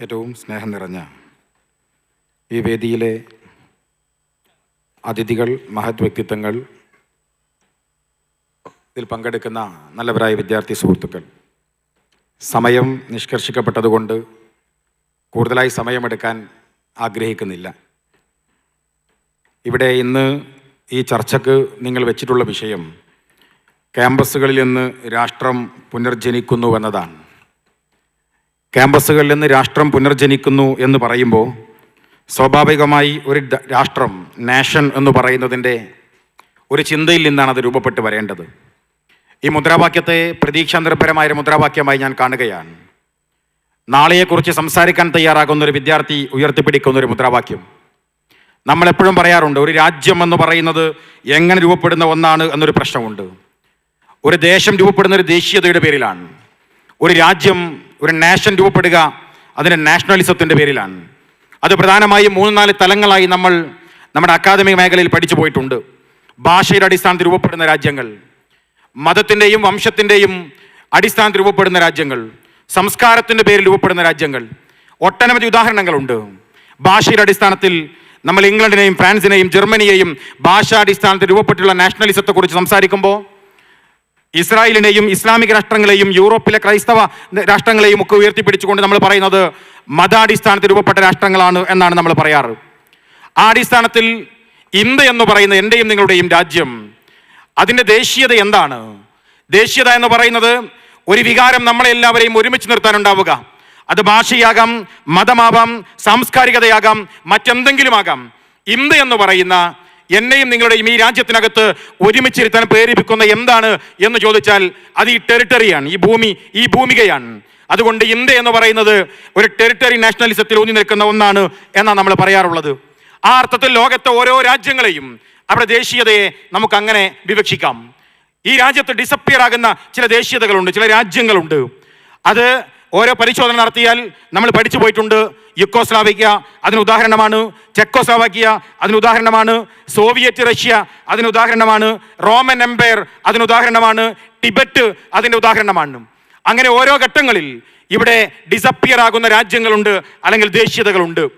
ഏറ്റവും സ്നേഹം നിറഞ്ഞ ഈ വേദിയിലെ അതിഥികൾ മഹത് വ്യക്തിത്വങ്ങൾ ഇതിൽ പങ്കെടുക്കുന്ന നല്ലവരായ വിദ്യാർത്ഥി സുഹൃത്തുക്കൾ. സമയം നിഷ്കർഷിക്കപ്പെട്ടതുകൊണ്ട് കൂടുതലായി സമയമെടുക്കാൻ ആഗ്രഹിക്കുന്നില്ല. ഇവിടെ ഇന്ന് ഈ ചർച്ചക്ക് നിങ്ങൾ വെച്ചിട്ടുള്ള വിഷയം ക്യാമ്പസുകളിൽ നിന്ന് രാഷ്ട്രം പുനർജനിക്കുന്നു എന്നതാണ്. ക്യാമ്പസുകളിൽ നിന്ന് രാഷ്ട്രം പുനർജനിക്കുന്നു എന്ന് പറയുമ്പോൾ സ്വാഭാവികമായി ഒരു രാഷ്ട്രം നാഷൻ എന്ന് പറയുന്നതിന്റെ ഒരു ചിന്തയിൽ നിന്നാണ് അത് രൂപപ്പെട്ട് വരേണ്ടത്. ഈ മുദ്രാവാക്യത്തെ പ്രതീക്ഷാനിർഭരമായ ഒരു മുദ്രാവാക്യമായി ഞാൻ കാണുകയാണ്. നാളെയെക്കുറിച്ച് സംസാരിക്കാൻ തയ്യാറാകുന്ന ഒരു വിദ്യാർത്ഥി ഉയർത്തിപ്പിടിക്കുന്ന ഒരു മുദ്രാവാക്യം. നമ്മൾ എപ്പോഴും പറയാറുണ്ട് ഒരു രാജ്യം എന്ന് പറയുന്നത് എങ്ങനെ രൂപപ്പെടുന്ന ഒന്നാണ് എന്നൊരു പ്രശ്നമുണ്ട്. ഒരു ദേശം രൂപപ്പെടുന്ന ഒരു ദേശീയതയുടെ പേരിലാണ്. ഒരു രാജ്യം ഒരു നാഷൻ രൂപപ്പെടുക അതിന്റെ നാഷണലിസത്തിന്റെ പേരിലാണ്. അത് പ്രധാനമായും മൂന്ന് നാല് തലങ്ങളായി നമ്മൾ നമ്മുടെ അക്കാദമിക മേഖലയിൽ പഠിച്ചു പോയിട്ടുണ്ട്. ഭാഷയുടെ അടിസ്ഥാനത്തിൽ രൂപപ്പെടുന്ന രാജ്യങ്ങൾ മതത്തിന്റെയും വംശത്തിന്റെയും അടിസ്ഥാനത്തിൽ രൂപപ്പെടുന്ന രാജ്യങ്ങൾ സംസ്കാരത്തിന്റെ പേരിൽ രൂപപ്പെടുന്ന രാജ്യങ്ങൾ. ഒട്ടനവധി ഉദാഹരണങ്ങളുണ്ട്. ഭാഷയുടെ അടിസ്ഥാനത്തിൽ നമ്മൾ ഇംഗ്ലണ്ടിനെയും ഫ്രാൻസിനെയും ജർമ്മനിയെയും ഭാഷാടിസ്ഥാനത്തിൽ രൂപപ്പെട്ടുള്ള നാഷണലിസത്തെക്കുറിച്ച് സംസാരിക്കുമ്പോൾ ഇസ്രായേലിനെയും ഇസ്ലാമിക രാഷ്ട്രങ്ങളെയും യൂറോപ്പിലെ ക്രൈസ്തവ രാഷ്ട്രങ്ങളെയും ഒക്കെ ഉയർത്തിപ്പിടിച്ചുകൊണ്ട് നമ്മൾ പറയുന്നത് മതാടിസ്ഥാനത്തിൽ രൂപപ്പെട്ട രാഷ്ട്രങ്ങളാണ് എന്നാണ് നമ്മൾ പറയാറ്. ആ അടിസ്ഥാനത്തിൽ ഇന്ത്യ എന്ന് പറയുന്ന എന്റെയും നിങ്ങളുടെയും രാജ്യം അതിന്റെ ദേശീയത എന്താണ്? ദേശീയത എന്ന് പറയുന്നത് ഒരു വികാരം നമ്മളെ എല്ലാവരെയും ഒരുമിച്ച് നിർത്താനുണ്ടാവുക. അത് ഭാഷയാകാം മതമാവാം സാംസ്കാരികതയാകാം മറ്റെന്തെങ്കിലുമാകാം. ഇന്ത്യ എന്ന് പറയുന്ന എന്നെയും നിങ്ങളുടെയും ഈ രാജ്യത്തിനകത്ത് ഒരുമിച്ചിരുത്താൻ പ്രേരിപ്പിക്കുന്ന എന്താണ് എന്ന് ചോദിച്ചാൽ അത് ഈ ടെറിട്ടറിയാണ് ഈ ഭൂമി ഈ ഭൂമികയാണ്. അതുകൊണ്ട് ഇന്ത്യ എന്ന് പറയുന്നത് ഒരു ടെറിട്ടറി നാഷണലിസത്തിൽ ഊന്നി നിൽക്കുന്ന ഒന്നാണ് എന്നാണ് നമ്മൾ പറയാറുള്ളത്. ആ അർത്ഥത്തിൽ ലോകത്തെ ഓരോ രാജ്യങ്ങളെയും അവരുടെ ദേശീയതയെ നമുക്ക് അങ്ങനെ വിവക്ഷിക്കാം. ഈ രാജ്യത്ത് ഡിസപ്പിയർ ആകുന്ന ചില ദേശീയതകളുണ്ട് ചില രാജ്യങ്ങളുണ്ട്. അത് ഓരോ പരിശോധന നടത്തിയാൽ നമ്മൾ പഠിച്ചു പോയിട്ടുണ്ട്. യുക്കോസ്ലാവിക്യ അതിന് ഉദാഹരണമാണ് ചെക്കോസ്ലാവാക്യ അതിന് ഉദാഹരണമാണ് സോവിയറ്റ് റഷ്യ അതിന് ഉദാഹരണമാണ് റോമൻ എംപയർ അതിന് ഉദാഹരണമാണ് ടിബറ്റ് അതിന്റെ ഉദാഹരണമാണ്. അങ്ങനെ ഓരോ ഘട്ടങ്ങളിൽ ഇവിടെ ഡിസപ്പിയർ ആകുന്ന രാജ്യങ്ങളുണ്ട് അല്ലെങ്കിൽ ദേശീയതകളുണ്ട്.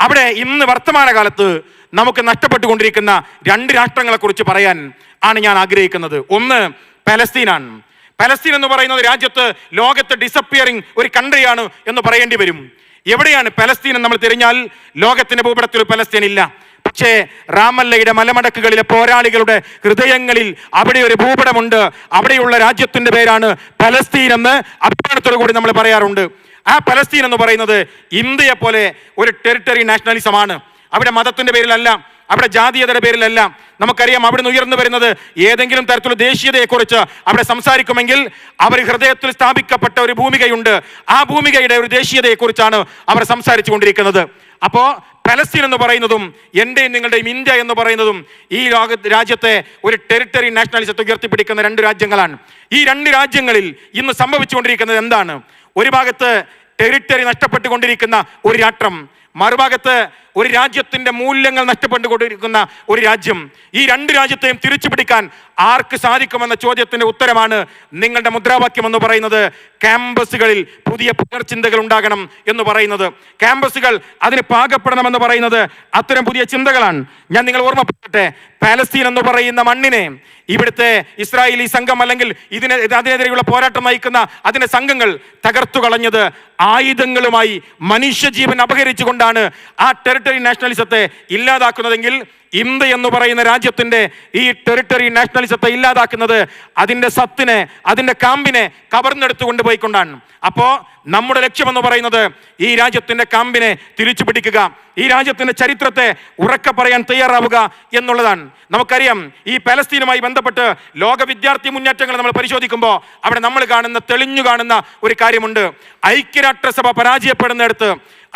അവിടെ ഇന്ന് വർത്തമാനകാലത്ത് നമുക്ക് നഷ്ടപ്പെട്ടുകൊണ്ടിരിക്കുന്ന രണ്ട് രാഷ്ട്രങ്ങളെക്കുറിച്ച് പറയാൻ ആണ് ഞാൻ ആഗ്രഹിക്കുന്നത്. ഒന്ന് പലസ്തീനാണ്. പലസ്തീൻ എന്ന് പറയുന്നത് രാജ്യത്ത് ലോകത്ത് ഡിസപ്പിയറിംഗ് ഒരു കൺട്രിയാണ് എന്ന് പറയേണ്ടി വരും. എവിടെയാണ് പലസ്തീൻ എന്ന് നമ്മൾ തിരിഞ്ഞാൽ ലോകത്തിന്റെ ഭൂപടത്തിൽ പലസ്തീൻ ഇല്ല. പക്ഷേ റാമല്ലയുടെ മലമടക്കുകളിലെ പോരാളികളുടെ ഹൃദയങ്ങളിൽ അവിടെ ഒരു ഭൂപടമുണ്ട്. അവിടെയുള്ള രാജ്യത്തിന്റെ പേരാണ് പലസ്തീൻ എന്ന് അഭിമാനത്തോടു കൂടി നമ്മൾ പറയാറുണ്ട്. ആ പലസ്തീൻ എന്ന് പറയുന്നത് ഇന്ത്യയെ പോലെ ഒരു ടെറിട്ടറി നാഷണലിസമാണ്. അവിടെ മതത്തിന്റെ പേരിലല്ല. അവിടെ ജാതീയതയുടെ പേരിലെല്ലാം നമുക്കറിയാം അവിടുന്ന് ഉയർന്നു വരുന്നത് ഏതെങ്കിലും തരത്തിലുള്ള ദേശീയതയെക്കുറിച്ച് അവിടെ സംസാരിക്കുമെങ്കിൽ അവർ ഹൃദയത്തിൽ സ്ഥാപിക്കപ്പെട്ട ഒരു ഭൂമികയുണ്ട്. ആ ഭൂമികയുടെ ഒരു ദേശീയതയെക്കുറിച്ചാണ് അവർ സംസാരിച്ചു കൊണ്ടിരിക്കുന്നത് അപ്പോൾ പലസ്തീൻ എന്ന് പറയുന്നതും എന്റെയും നിങ്ങളുടെയും ഇന്ത്യ എന്ന് പറയുന്നതും ഈ ലോക രാജ്യത്തെ ഒരു ടെറിട്ടറി നാഷണലിസത്തെ ഉയർത്തിപ്പിടിക്കുന്ന രണ്ട് രാജ്യങ്ങളാണ്. ഈ രണ്ട് രാജ്യങ്ങളിൽ ഇന്ന് സംഭവിച്ചുകൊണ്ടിരിക്കുന്നത് എന്താണ്? ഒരു ഭാഗത്ത് ടെറിട്ടറി നഷ്ടപ്പെട്ടുകൊണ്ടിരിക്കുന്ന ഒരു രാഷ്ട്രം മറുഭാഗത്ത് ഒരു രാജ്യത്തിന്റെ മൂല്യങ്ങൾ നഷ്ടപ്പെട്ടുകൊണ്ടിരിക്കുന്ന ഒരു രാജ്യം ഈ രണ്ട് രാജ്യത്തെയും തിരിച്ചു പിടിക്കാൻ ആർക്ക് സാധിക്കുമെന്ന ചോദ്യത്തിന്റെ ഉത്തരമാണ് നിങ്ങളുടെ മുദ്രാവാക്യം എന്ന് പറയുന്നത്. ക്യാമ്പസുകളിൽ പുതിയ പുനർചിന്തകൾ ഉണ്ടാകണം എന്ന് പറയുന്നത്. ക്യാമ്പസുകൾ അതിന് പാകപ്പെടണമെന്ന് പറയുന്നത് അത്തരം പുതിയ ചിന്തകളാണ്. ഞാൻ നിങ്ങൾ ഓർമ്മപ്പെടുത്തട്ടെ. പാലസ്തീൻ എന്ന് പറയുന്ന മണ്ണിനെ ഇവിടുത്തെ ഇസ്രായേലി സംഘം അല്ലെങ്കിൽ ഇതിനെ അതിനെതിരെയുള്ള പോരാട്ടം നയിക്കുന്ന അതിന്റെ സംഘങ്ങൾ തകർത്തു കളഞ്ഞത് ആയുധങ്ങളുമായി മനുഷ്യജീവൻ അപഹരിച്ചുകൊണ്ടാണ്. ആ ടെറിട്ടറി നാഷണലിസത്തെ ഇല്ലാതാക്കുന്നതെങ്കിൽ ഇന്ത്യ എന്ന് പറയുന്ന രാജ്യത്തിന്റെ ഈ ടെറിട്ടറി നാഷണലിസത്തെ ഇല്ലാതാക്കുന്നത് അതിന്റെ സത്തിനെ അതിന്റെ കാമ്പിനെ കവർന്നെടുത്തു കൊണ്ടുപോയിക്കൊണ്ടാണ്. അപ്പോ നമ്മുടെ ലക്ഷ്യമെന്ന് പറയുന്നത് ഈ രാജ്യത്തിന്റെ കാമ്പിനെ തിരിച്ചു പിടിക്കുക ഈ രാജ്യത്തിന്റെ ചരിത്രത്തെ ഉറക്കെ പറയാൻ തയ്യാറാവുക എന്നുള്ളതാണ്. നമുക്കറിയാം ഈ പലസ്തീനുമായി ബന്ധപ്പെട്ട് ലോക വിദ്യാർത്ഥി മുന്നേറ്റങ്ങൾ നമ്മൾ പരിശോധിക്കുമ്പോൾ അവിടെ നമ്മൾ കാണുന്ന തെളിഞ്ഞു കാണുന്ന ഒരു കാര്യമുണ്ട്. ഐക്യരാഷ്ട്രസഭ പരാജയപ്പെടുന്നിടത്ത്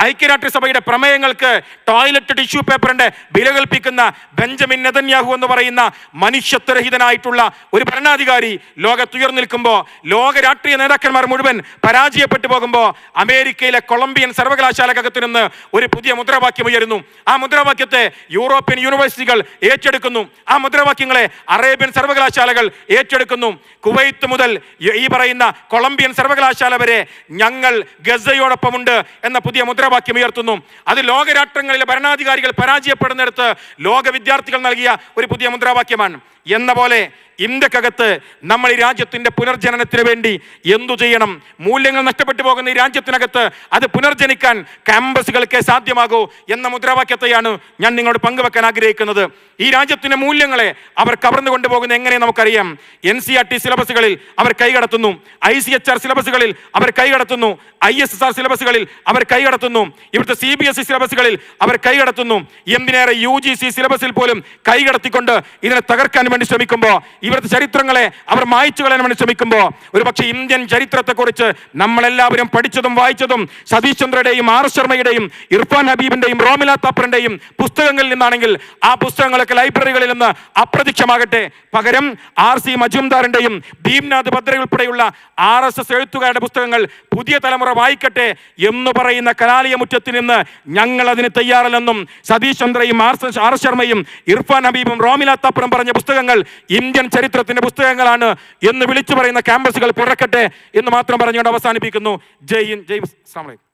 ഐക്യരാഷ്ട്രസഭയുടെ പ്രമേയങ്ങൾക്ക് ടോയ്ലറ്റ് ടിഷ്യൂ പേപ്പറിന്റെ വില കൽപ്പിക്കുന്ന ബെഞ്ചമിൻ നെതന്യാഹു എന്ന് പറയുന്ന മനുഷ്യത്വരഹിതനായിട്ടുള്ള ഒരു ഭരണാധികാരി ലോകത്തുയർന്നു നിൽക്കുമ്പോൾ ലോക രാഷ്ട്രീയ നേതാക്കന്മാർ മുഴുവൻ പരാജയപ്പെട്ടു പോകുമ്പോൾ അമേരിക്കയിലെ കൊളംബിയൻ സർവകലാശാലകത്തിൽ നിന്ന് ഒരു പുതിയ മുദ്രാവാക്യം ഉയരുന്നു ആ മുദ്രാവാക്യത്തെ യൂറോപ്യൻ യൂണിവേഴ്സിറ്റികൾ ഏറ്റെടുക്കുന്നു. ആ മുദ്രാവാക്യങ്ങളെ അറേബ്യൻ സർവകലാശാലകൾ ഏറ്റെടുക്കുന്നു. കുവൈത്ത് മുതൽ ഈ പറയുന്ന കൊളംബിയൻ സർവകലാശാല വരെ ഞങ്ങൾ ഗസയോടൊപ്പമുണ്ട് എന്ന പുതിയ മുദ്രാവാക്യം ഉയർത്തുന്നു. അത് ലോകരാഷ്ട്രങ്ങളിലെ ഭരണാധികാരികൾ പരാജയപ്പെടുന്നിടത്ത് ലോക വിദ്യാർത്ഥികൾ നൽകിയ ഒരു പുതിയ മുദ്രാവാക്യമാണ്. എന്ന പോലെ ഇന്ത്യക്കകത്ത് നമ്മൾ ഈ രാജ്യത്തിന്റെ പുനർജനനത്തിന് വേണ്ടി എന്തു ചെയ്യണം? മൂല്യങ്ങൾ നഷ്ടപ്പെട്ടു പോകുന്ന ഈ രാജ്യത്തിനകത്ത് അത് പുനർജനിക്കാൻ ക്യാമ്പസുകൾക്ക് സാധ്യമാകൂ. എന്ന മുദ്രാവാക്യത്തെയാണ് ഞാൻ നിങ്ങളോട് പങ്കുവെക്കാൻ ആഗ്രഹിക്കുന്നത്. ഈ രാജ്യത്തിന്റെ മൂല്യങ്ങളെ അവർ കവർന്നു കൊണ്ടുപോകുന്ന എങ്ങനെ നമുക്കറിയാം. എൻ സി ആർ ടി സിലബസുകളിൽ അവർ കൈകടത്തുന്നു ഐ സി എച്ച് ആർ സിലബസുകളിൽ അവർ കൈകടത്തുന്നു ഐ എസ് എസ് ആർ സിലബസുകളിൽ അവർ കൈകടത്തുന്നു ഇവിടുത്തെ സി ബി എസ് ഇ സിലബസുകളിൽ അവർ കൈകടത്തുന്നു എന്തിനേറെ യു ജി സി സിലബസിൽ പോലും കൈകടത്തിക്കൊണ്ട് ഇതിനെ തകർക്കാൻ വേണ്ടി ശ്രമിക്കുമ്പോൾ ഇവിടുത്തെ ചരിത്രങ്ങളെ അവർ മായ്ച്ചു കളയാൻ വേണ്ടി ശ്രമിക്കുമ്പോൾ ഒരു പക്ഷേ ഇന്ത്യൻ ചരിത്രത്തെക്കുറിച്ച് നമ്മളെല്ലാവരും പഠിച്ചതും വായിച്ചതും സതീഷ് ചന്ദ്രയുടെയും ആർ ശർമ്മയുടെയും ഇർഫാൻ ഹബീബിന്റെയും റോമില താപ്പറിന്റെയും പുസ്തകങ്ങളിൽ നിന്നാണെങ്കിൽ ആ പുസ്തകങ്ങളൊക്കെ ലൈബ്രറികളിൽ നിന്ന് അപ്രത്യക്ഷമാകട്ടെ. പകരം ആർ സി മജുംദാറിന്റെയും ഭീംനാഥ് ഭദ്ര ഉൾപ്പെടെയുള്ള ആർ എസ് എസ് എഴുത്തുകാരുടെ പുസ്തകങ്ങൾ പുതിയ തലമുറ വായിക്കട്ടെ എന്ന് പറയുന്ന കലാലയ മുറ്റത്തിൽ നിന്ന് ഞങ്ങൾ അതിന് തയ്യാറല്ലെന്നും സതീഷ് ചന്ദ്രയും ആർ ആർ ശർമ്മയും ഇർഫാൻ ഹബീബും റോമില താപ്പറും പറഞ്ഞ പുസ്തകങ്ങൾ ഇന്ത്യൻ ചരിത്രത്തിന്റെ പുസ്തകങ്ങളാണ് എന്ന് വിളിച്ചു പറയുന്ന ക്യാമ്പസുകൾ പിറക്കട്ടെ എന്ന് മാത്രം പറഞ്ഞുകൊണ്ട് അവസാനിപ്പിക്കുന്നു. ജയ് ഹിന്ദ്. ജയ് വലൈക്കും